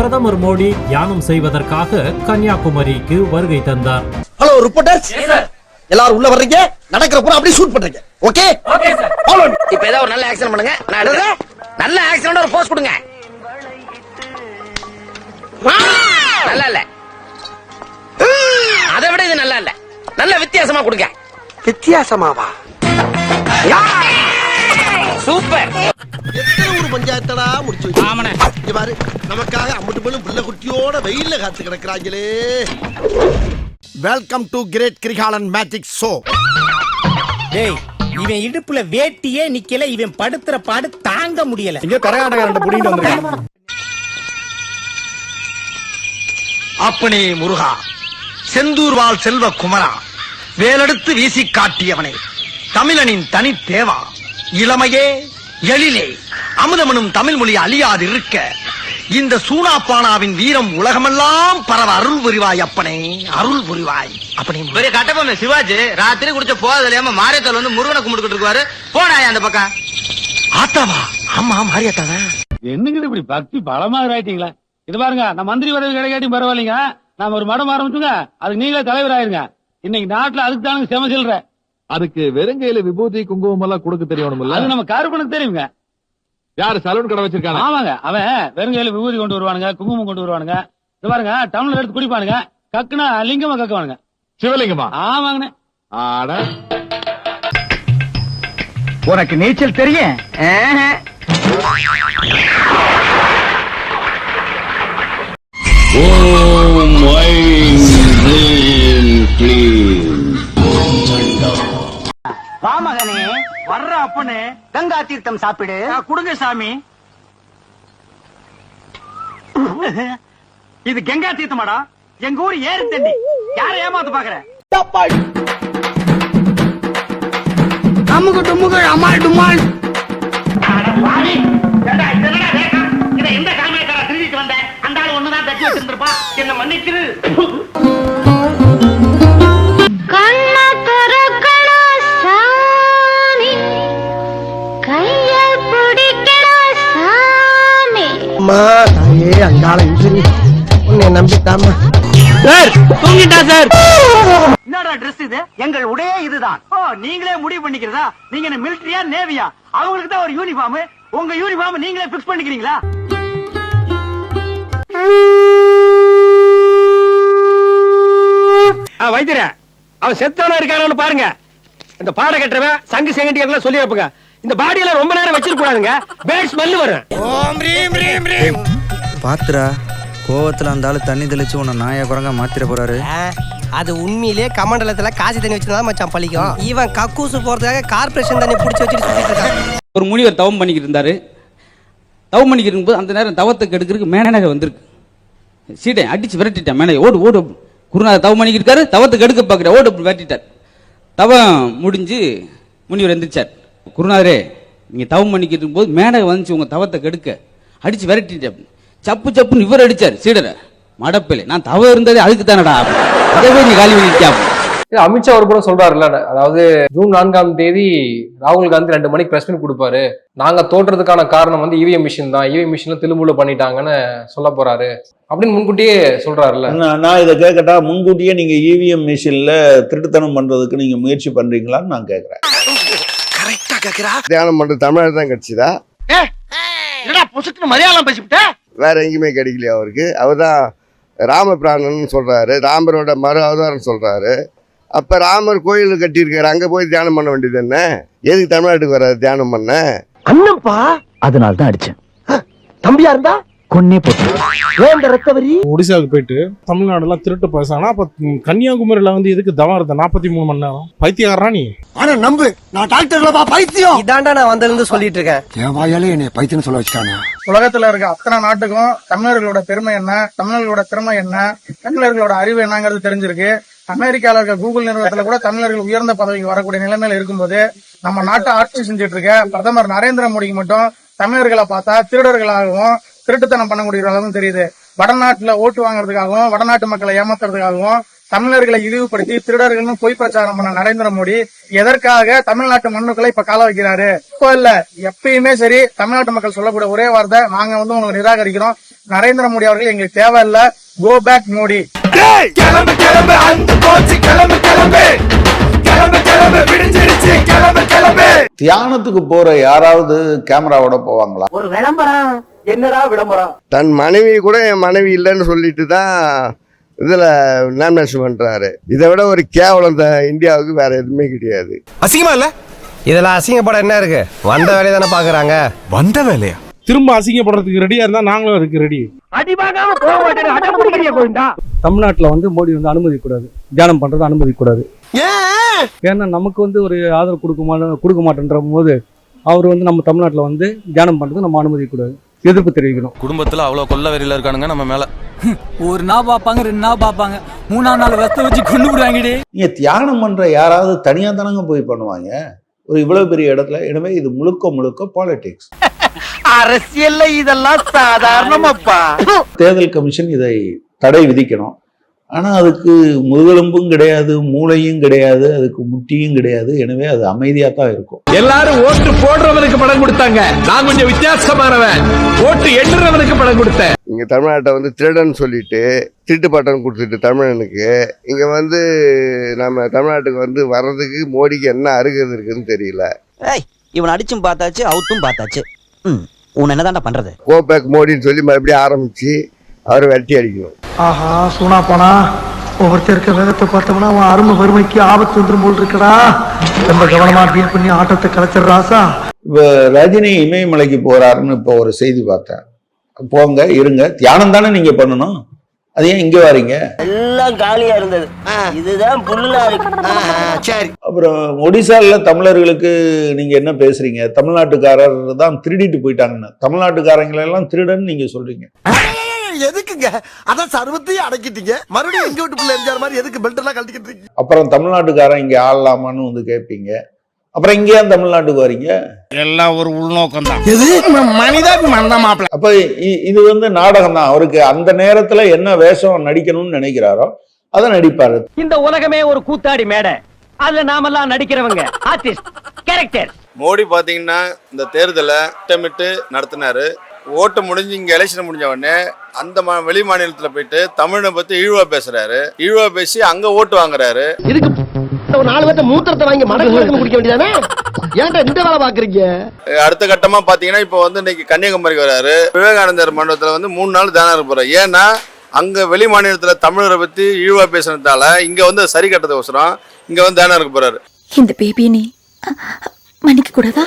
பிரதமர் மோடி தியானம் செய்வதற்காக கன்னியாகுமரிக்கு வருகை தந்தார். ஹலோ ரிப்போர்ட்டர்ஸ் எல்லாரும் உள்ள வர்றீங்க. நடக்கிற பூரா அப்படியே ஷூட் பண்றீங்க. ஓகே இப்ப ஏதாவது ஒரு நல்ல ஆக்சன் பண்ணுங்க. நான். நல்ல ஆக்சன் ஒரு போஸ்ட் கொடுங்க. நல்லா இல்ல. அதை விட இது நல்லா இல்ல. நல்ல வித்தியாசமா கொடுங்க. வித்தியாசமாவா? சூப்பர் பஞ்சாயத்தடா முடிச்சு இங்க பாரு நமக்காக அம்பட்டு பெண்ணும் பிள்ளை குட்டியோட வெயில்ல காத்து கிடக்குறாங்களே. Welcome to great Kirikalan magic show டேய் இவன் இடுப்புல வேட்டியே நிக்கல இவன் படுத்துற பாடு தாங்க முடியல. இங்க கரகாட்டக்காரன் புடிங்கிட்டு வந்திருக்கான். அப்பனே முருகா செந்தூர் வாழ் செல்வ குமரா வேலெடுத்து வீசி காட்டியவனே தமிழனின் தனி தேவா இளமையே எழிலே. அமுதமனும் தமிழ் மொழி அழியாது இருக்க. இந்த சூனாப்பானாவின் வீரம் உலகமெல்லாம் பரவ அருள் புரிவாய் அப்பனே அருள் புரிவாய். அப்பனே பெரிய கட்டபொம்மன் சிவாஜி ராத்திரி குடிச்ச போதல் இல்லாம மாரியத்தல் வந்து முருகனை கும்பிட்டுக்கிட்டு இருக்காரு. போனாயா அந்த பக்கம். ஆத்தாவா? ஆமா மாரியாத்தாவா என்னங்கிட்ட இப்படி பக்தி பலமா ஆயிட்டீங்களா இது பாருங்க நான் மந்திரி பதவி கிடைக்காட்டி பரவாயில்லைங்க. நாம ஒரு மடம் ஆரம்பிச்சுங்க அதுக்கு நீங்களே தலைவர் ஆயிருங்க. இன்னைக்கு நாட்டுல அதுக்கு தானுங்க செம சில்ற அதுக்கு வெறுங்கையில விபூதி குங்குமம் எல்லாம் கொடுக்க தெரியணும்ல அது நம்ம கருப்பனுக்கு தெரியுங்க. யாரு சலூன் கடை வச்சிருக்காங்க ஆமாங்க. அவன் வெறுங்கையில விபூதி கொண்டு வருவானுங்க குங்குமம் கொண்டு வருவானுங்க. இது பாருங்க டவுன்ல எடுத்து குடிப்பானுங்க. கக்குனா லிங்கமா கக்குவானுங்க. சிவலிங்கமா? ஆமாங்கண்ணே. ஆட. உனக்கு நீச்சல் தெரியும். வர்ற அப்பனே. கங்கா தீர்த்தம் சாப்பிடு. குடுங்க சாமி. இது கங்கா தீர்த்தமாடா. எங்க ஊர் ஏறு தண்ணி. யார ஏமாத்து பாக்குற அமுகு டுமுகு அமால் டுமால். இந்த காமியக்காரா அங்காள இன்ஜினி உன்னை நம்பிட்டாமா என்னடா ட்ரெஸ் இது? எங்கள் உடையே இதுதான். ஓ நீங்களே முடிவு பண்ணிக்கிறதா? நீங்க என்ன மிலிட்டரியா நேவியா அவங்களுக்கு தான் ஒரு யூனிஃபார்ம் உங்க யூனிஃபார்ம் நீங்களே பிக்ஸ் பண்ணிக்கிறீங்களா? வைத்தியர அவன் செத்தவனா இருக்கானு பாருங்க. இந்த பாட கட்டுறவன் சங்கு செங்கட்டி எல்லாம் சொல்லி வைப்புங்க. இந்த பாடியெல்லாம் ரொம்ப நேரம் வச்சிருக்க கூடாதுங்க. பேட் ஸ்மெல் வரும். பாத்துரா கோவத்துல அந்த ஆளு தண்ணி தெளிச்சு உன்னை நாயா குரங்கா மாத்திர போறாரு. அது உண்மையிலே கமண்டலத்துல காசி தண்ணி வச்சிருந்தா மச்சான் பழிக்கும். இவன் கக்கூசு போறதுக்காக கார்பரேஷன் தண்ணி புடிச்சு வச்சுட்டு இருக்கான். ஒரு முனிவர் தவம் பண்ணிக்கிட்டு இருந்தாரு. தவம் பண்ணிக்கிட்டு இருக்கும்போது அந்த நேரம் தவத்தை கெடுக்கிறதுக்கு மேனக வந்திருக்கு. சீட்டை அடிச்சு விரட்டிட்டேன். மேனகை ஓடு ஓடு. குருநாதர் தவம் பண்ணிக்கிட்டு இருக்காரு. தவத்தை கெடுக்க பார்க்குற ஓடு விரட்டிட்டார். தவம் முடிஞ்சு முனிவர் எந்திரிச்சார். குருநாதரே நீங்க தவம் பண்ணிக்கிட்டு இருக்கும்போது மேனகை வந்துச்சு உங்க தவத்தை கெடுக்க அடிச்சு விரட்டிட்டேன் சப்பு சப்புன்னு இவர் அடிச்சார் சீடரை. மடப்பில்லை நான் தவம் இருந்ததே அதுக்கு தானடா அதவே நீ காலி பண்ணிட்டியா அமித்ஷா ஒரு புறம் சொல்றாருல்ல அதாவது ஜூன் நான்காம் தேதி ராகுல் காந்தி ரெண்டு மணிக்கு பிரஸ் மீட் கொடுப்பாரு. நாங்க தோற்றதுக்கான காரணம் வந்து இவிஎம் மிஷின் தான். இவிஎம் மிஷின்ல திரும்புல பண்ணிட்டாங்கன்னு சொல்ல போறாரு. அப்படின்னு முன்கூட்டியே சொல்றாருல்ல. நான் இதை கேட்கட்டா முன்கூட்டியே நீங்க இவிஎம் மிஷின்ல திருட்டுத்தனம் பண்றதுக்கு நீங்க முயற்சி பண்றீங்களான்னு நான் கேட்கறேன். கரெக்டா கேக்குறா. தியானம் பண்றது தமிழ்நாடு தான் கிடைச்சதா மலையாளம் பேசிவிட்ட? வேற எங்கேயுமே கிடைக்கலையா அவருக்கு? அவர் தான் ராமபிராணன் சொல்கிறாரு ராமரோட மறு அவதாரம் சொல்கிறாரு அப்போ ராமர் கோயில் கட்டியிருக்காரு. அங்கே போய் தியானம் பண்ண வேண்டியது என்ன? எதுக்கு தமிழ்நாட்டுக்கு வர்றாரு தியானம் பண்ண? அண்ணப்பா! அதனால தான் அடிச்சேன் தம்பியா இருந்தா? கொன்னே போட்டு. ஏன் இந்த ரத்த வரி ஒடிசாவுக்கு போயிட்டு தமிழ்நாடு எல்லாம் திருட்டு பேசானா? அப்ப கன்னியாகுமரியில வந்து எதுக்கு தவம் இருந்த நாற்பத்தி மூணு மணி நேரம்? பைத்தியக்காரனா நீ? ஆனா நம்பு நான் டாக்டர்லப்பா பைத்தியம். இதாண்டா நான் வந்திருந்து சொல்லிட்டு இருக்கேன் என் வாயாலே என்னை பைத்தியம் சொல்ல வச்சுட்டானே. உலகத்துல இருக்க அத்தனை நாட்டுக்கும் தமிழர்களோட பெருமை என்ன? தமிழர்களோட திறமை என்ன? தமிழர்களோட அறிவு என்னங்கிறது தெரிஞ்சிருக்கு. அமெரிக்கால இருக்க கூகுள் நிறுவனத்துல கூட தமிழர்கள் உயர்ந்த பதவிக்கு வரக்கூடிய நிலைமையில இருக்கும்போது நம்ம நாட்டை ஆட்சி செஞ்சுட்டு இருக்க பிரதமர் நரேந்திர மோடிக்கு மட்டும் தமிழர்களை பார்த்தா திருடர்களாகவும் திருட்டுத்தனம் பண்ணக்கூடிய அளவும் தெரியுது. வடநாட்டுல ஓட்டு வாங்குறதுக்காகவும் வடநாட்டு மக்களை ஏமாத்துறதுக்காகவும் தமிழர்களை இழிவுபடுத்தி திருடர்கள்னு பொய் பிரச்சாரம் பண்ண நரேந்திர மோடி எதற்காக தமிழ்நாட்டு மண்ணுக்களை இப்ப கால வைக்கிறாரு? இப்போ இல்ல. எப்பயுமே சரி தமிழ்நாட்டு மக்கள் சொல்லக்கூடிய ஒரே வார்த்தை நாங்க வந்து உங்களை நிராகரிக்கிறோம். நரேந்திர மோடி அவர்கள் எங்களுக்கு தேவையில்ல. Go back Modi. கிளம்பு கிளம்பு அந்த போச்சு கிளம்பு கிளம்பு. கிளம்பு கிளம்பு விடிஞ்சிருச்சு கிளம்பு கிளம்பு. தியானத்துக்கு போற யாராவது கேமராவோட போவாங்களா? ஒரு விளம்பரம் என்னடா விளம்பரம் தன் மனைவி கூட என் மனைவி இல்லைன்னு சொல்லிட்டு தான் இதில் நாமினேஷன் பண்ணுறாரு இதை விட ஒரு கேவலம் இந்த இந்தியாவுக்கு வேற எதுவுமே கிடையாது. அசிங்கமா இல்ல? இதெல்லாம் அசிங்கப்பட என்ன இருக்கு? வந்த வேலையை தானே பாக்குறாங்க. வந்த வேலையா? திரும்ப அசிங்கப்படுறதுக்கு ரெடியா இருந்தா நாங்களும் அதுக்கு ரெடி அடி வாங்காம போக மாட்டேன் அடம் பிடிக்கிறிய கோவிந்தா? தமிழ்நாட்டுல வந்து மோடி வந்து அனுமதிக்க கூடாது தியானம் பண்றது அனுமதிக்க கூடாது ஏன்? ஏன்னா நமக்கு வந்து ஒரு ஆதரவு கொடுக்க மாட்டோம் கொடுக்க மாட்டேன்ற போது அவர் வந்து நம்ம தமிழ்நாட்டில் வந்து தியானம் பண்றது நம்ம அனுமதிக்க கூடாது எதிர்ப்பு தெரிவிக்கணும். குடும்பத்துல அவ்வளவு கொல்ல வெறியில இருக்கானுங்க நம்ம மேல. ஒரு நாள் பாப்பாங்க ரெண்டு நாள் பாப்பாங்க மூணாம் நாள் வெத்த வச்சு கொண்டு விடுவாங்கடி நீங்க தியானம் பண்ற யாராவது தனியா தானங்க போய் பண்ணுவாங்க? ஒரு இவ்வளவு பெரிய இடத்துல எனவே இது முழுக்க முழுக்க பாலிடிக்ஸ் அரசியல்ல இதெல்லாம் சாதாரணமாப்பா. தேர்தல் கமிஷன் இதை தடை விதிக்கணும். ஆனா அதுக்கு முதுகெலும்பும் கிடையாது மூளையும் கிடையாது அதுக்கு முட்டியும் கிடையாது. எனவே அது அமைதியா தான் இருக்கும். எல்லாரும் ஓட்டு போடுறவனுக்கு படம் கொடுத்தாங்க. நான் கொஞ்சம் வித்தியாசமானவன். ஓட்டு எண்ணுறவனுக்கு படம் கொடுத்தேன். இங்கே தமிழ்நாட்டை வந்து திருடன் சொல்லிட்டு திருட்டு பட்டம் கொடுத்துட்டு தமிழனுக்கு இங்கே வந்து நம்ம தமிழ்நாட்டுக்கு வந்து வர்றதுக்கு மோடிக்கு என்ன அருகது இருக்குன்னு தெரியல. இவன் அடிச்சும் பார்த்தாச்சு அவுத்தும் பார்த்தாச்சு. உன் என்னதான்டா பண்றது? கோபேக் மோடின்னு சொல்லி மறுபடியும் ஆரம்பிச்சு அவர் வெட்டி அடிக்கணும். ஆஹா சூனா போனா ஒவ்வொருத்தர் இருக்க வேகத்தை பார்த்தோம்னா அவன் அருமை வறுமைக்கு ஆபத்து வந்துரும் போல் இருக்கடா. ரொம்ப கவனமா டீல் பண்ணி ஆட்டத்தை கலைச்சிடுறாசா இப்ப ரஜினி இமயமலைக்கு போறாருன்னு இப்போ ஒரு செய்தி பார்த்தேன். போங்க இருங்க. தியானம் தானே நீங்க பண்ணணும்? அது ஏன் இங்க வாரீங்க? எல்லாம் காலியா இருந்தது. இதுதான் புல்லா இருக்கு சரி. அப்புறம் ஒடிசால தமிழர்களுக்கு நீங்க என்ன பேசுறீங்க? தமிழ்நாட்டுக்காரர் தான் திருடிட்டு போயிட்டாங்கன்னு. தமிழ்நாட்டுக்காரங்களை எல்லாம் திருடன்னு நீங்க சொல்றீங்க. எதுக்குங்க? அதான் சர்வத்தையும் அடக்கிட்டீங்க. மறுபடியும் எங்க வீட்டு பிள்ளை எரிஞ்சார் மாதிரி எதுக்கு பெல்ட் எல்லாம் கழட்டிக்கிட்டு இருக்கீங்க? அப்புறம் தமிழ்நாட்டுக்காரன் இங்க ஆளலாமான்னு வந்து கேட்பீங்க அப்புறம் இங்க ஏன் தமிழ்நாட்டுக்கு வரீங்க? எல்லாம் ஒரு உள்நோக்கம் தான் எது? மனிதாபிமானம் தான் மாப்பிள்ள அப்ப இது வந்து நாடகம் தான் அவருக்கு அந்த நேரத்துல என்ன வேஷம் நடிக்கணும்னு நினைக்கிறாரோ அதை நடிப்பாரு. இந்த உலகமே ஒரு கூத்தாடி மேடை. அதுல நாமெல்லாம் நடிக்கிறவங்க. Artist character. மோடி பாத்தீங்கன்னா இந்த தேர்தலை திட்டமிட்டு நடத்தினாரு. ஓட்டு முடிஞ்சு இங்க எலெக்ஷன் முடிஞ்ச உடனே அந்த மா- வெளி மாநிலத்துல போயிட்டு தமிழை பத்தி இழிவா பேசுறாரு. இழிவா பேசி அங்க ஓட்டு வாங்குறாரு. இதுக்கு ஒரு நாலு பேர்த்த மூத்திரத்தை வாங்கி மடக்கு குடிக்க வேண்டியதானே? ஏன்டா இந்த வேலை பாக்குறீங்க? அஹ் அடுத்த கட்டமா பாத்தீங்கன்னா இப்போ வந்து இன்னைக்கு கன்னியாகுமரிக்கு வராரு. விவேகானந்தர் மண்டபத்துல வந்து மூணு நாள் தானம் இருக்க போறாரு. ஏன்னா அங்க வெளி மாநிலத்துல தமிழரை பத்தி இழிவா பேசுனதால இங்க வந்து சரி கட்டதுக்கோசரம் இங்க வந்து தானம் இருக்க போறாரு. இந்த பேபி நீ மன்னிக்க கூடாதா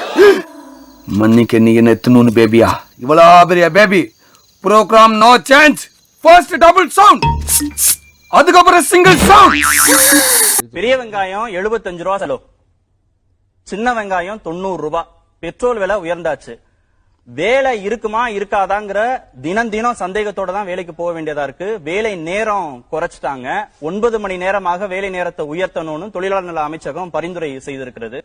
மன்னிக்க நீ என்ன எத்தனூன்னு பேபியா? இவ்வளோ பெரிய baby. Program no chance first double sound அதுக்கப்புறம் சிங்கிள் சவுண்ட் பெரிய வெங்காயம் எழுபத்தஞ்சு ரூபா செலவு. சின்ன வெங்காயம் தொண்ணூறு ரூபாய் பெட்ரோல் விலை உயர்ந்தாச்சு. வேலை இருக்குமா இருக்காதாங்கிற தினம் தினம் சந்தேகத்தோட தான் வேலைக்கு போக வேண்டியதா இருக்கு. வேலை நேரம் குறைச்சிட்டாங்க. ஒன்பது மணி நேரமாக வேலை நேரத்தை உயர்த்தணும்னு தொழிலாளர் நல அமைச்சகம் பரிந்துரை செய்திருக்கிறது.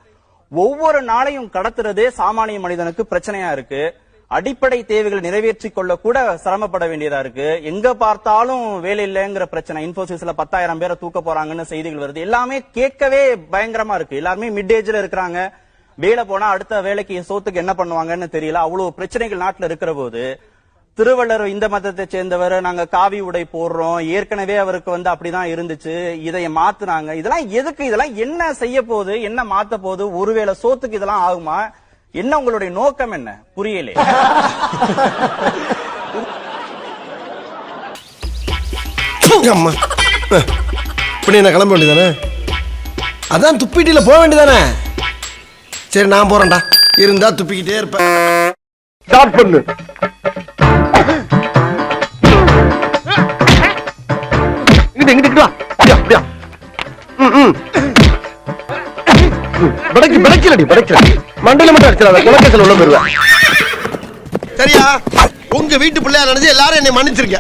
ஒவ்வொரு நாளையும் கடத்துறதே சாமானிய மனிதனுக்கு பிரச்சனையா இருக்கு. அடிப்படை தேவைகளை நிறைவேற்றிக் கொள்ள கூட சிரமப்பட வேண்டியதா இருக்கு. எங்க பார்த்தாலும் வேலை இல்லைங்கிற பிரச்சனை. இன்போசிஸ்ல பத்தாயிரம் பேரை தூக்க போறாங்கன்னு செய்திகள் வருது. எல்லாமே கேட்கவே பயங்கரமா இருக்கு. எல்லாருமே மிட் ஏஜ்ல இருக்கிறாங்க. வேலை போனா அடுத்த வேலைக்கு சோத்துக்கு என்ன பண்ணுவாங்கன்னு தெரியல. அவ்வளவு பிரச்சனைகள் நாட்டுல இருக்கிற போது திருவள்ளுவர் இந்த மதத்தை சேர்ந்தவர் நாங்க காவி உடை போடுறோம். ஏற்கனவே அவருக்கு வந்து அப்படிதான் இருந்துச்சு. இதை மாத்துனாங்க. இதெல்லாம் எதுக்கு? இதெல்லாம் என்ன செய்ய போகுது? என்ன மாத்த போகுது? ஒருவேளை சோத்துக்கு இதெல்லாம் ஆகுமா? என்ன உங்களுடைய நோக்கம் என்ன? புரியலே. அம்மா. இப்படி என்ன கிளம்ப வேண்டியதானே? அதான் துப்பிட்டில போக வேண்டியதானே? சரி நான் போறேன்டா. இருந்தா துப்பிக்கிட்டே இருப்பேன். ஸ்டார்ட் பண்ணு. மண்டையில மட்டும் அடிச்சிடாத உள்ள போயிருவேன். சரியா? உங்க வீட்டு பிள்ளையா நினைச்சு எல்லாரும் என்னை மன்னிச்சிருக்க